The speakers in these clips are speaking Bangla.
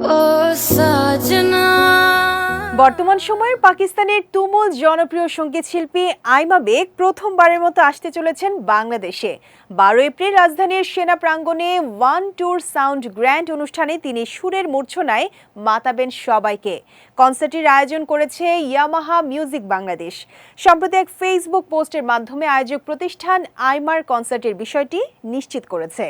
Oh, something. বর্তমান সময়ে পাকিস্তানের তুমুল জনপ্রিয় সংগীত শিল্পী আইমা বেগ প্রথমবারের মতো আসতে চলেছেন বাংলাদেশে। বারো এপ্রিল রাজধানীর সেনা প্রাঙ্গণে ওয়ান ট্যুর সাউন্ড গ্র্যান্ড অনুষ্ঠানে তিনি সুরের মূর্ছনায় মাতাবেন সবাইকে। কনসার্টের আয়োজন করেছে ইয়ামাহা মিউজিক বাংলাদেশ। সম্প্রতি এক ফেসবুক পোস্টের মাধ্যমে আয়োজক প্রতিষ্ঠান আইমার কনসার্টের বিষয়টি নিশ্চিত করেছে।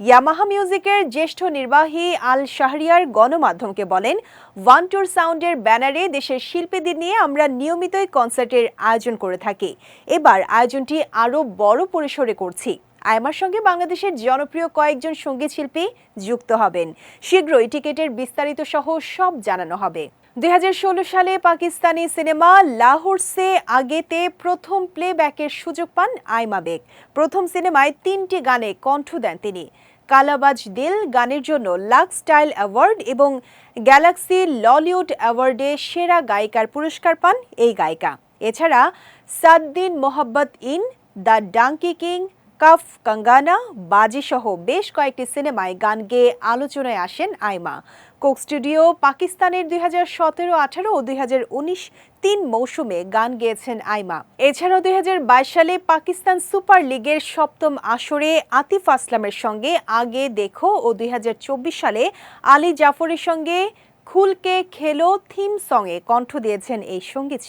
ইয়ামাহা মিউজিকের জ্যেষ্ঠ নির্বাহী আল শাহরিয়ার গণমাধ্যমকে বলেন, ওয়ান টুর সাউন্ডের ব্যানারে দেশের শিল্পীদের নিয়ে আমরা নিয়মিতই কনসার্টের আয়োজন করে থাকি। এবার আয়োজনটি আরও বড় পরিসরে করছি। আয়মার সঙ্গে বাংলাদেশের জনপ্রিয় কয়েকজন সংগীত শিল্পী যুক্ত হবেন। শীঘ্রই টিকেটের বিস্তারিত সহ সব জানানো হবে। দুই হাজার ষোলো সালে পাকিস্তানি সিনেমা লাহোর সে আগেতে প্রথম প্লেব্যাকের সুযোগ পান আইমা বেগ। প্রথম সিনেমায় তিনটি গানে কণ্ঠ দেন তিনি। কালাবাজ দিল গানের জন্য লাক স্টাইল অ্যাওয়ার্ড এবং গ্যালাক্সি ললিউড অ্যাওয়ার্ডে সেরা গায়িকার পুরস্কার পান এই গায়িকা। এছাড়া সাদ্দিন Mohabbat in the donkey king কাফ, কাঙ্গানা বাজি সহ বেশ কয়েকটি সিনেমায় গান গেয়ে আলোচনায় আসেন আইমা। কোক স্টুডিও পাকিস্তানের দুই হাজার সতেরো, আঠারো ও দুই হাজার উনিশ তিন মৌসুমে গান গেয়েছেন আইমা। এছাড়াও দুই হাজার বাইশ সালে পাকিস্তান সুপার লিগের সপ্তম আসরে আতিফ আসলামের সঙ্গে আগে দেখো ও দুই হাজার চব্বিশ সালে আলী জাফরের সঙ্গে খুলকে খেলো থিম সঙ্গে কণ্ঠ দিয়েছেন এই সংগীত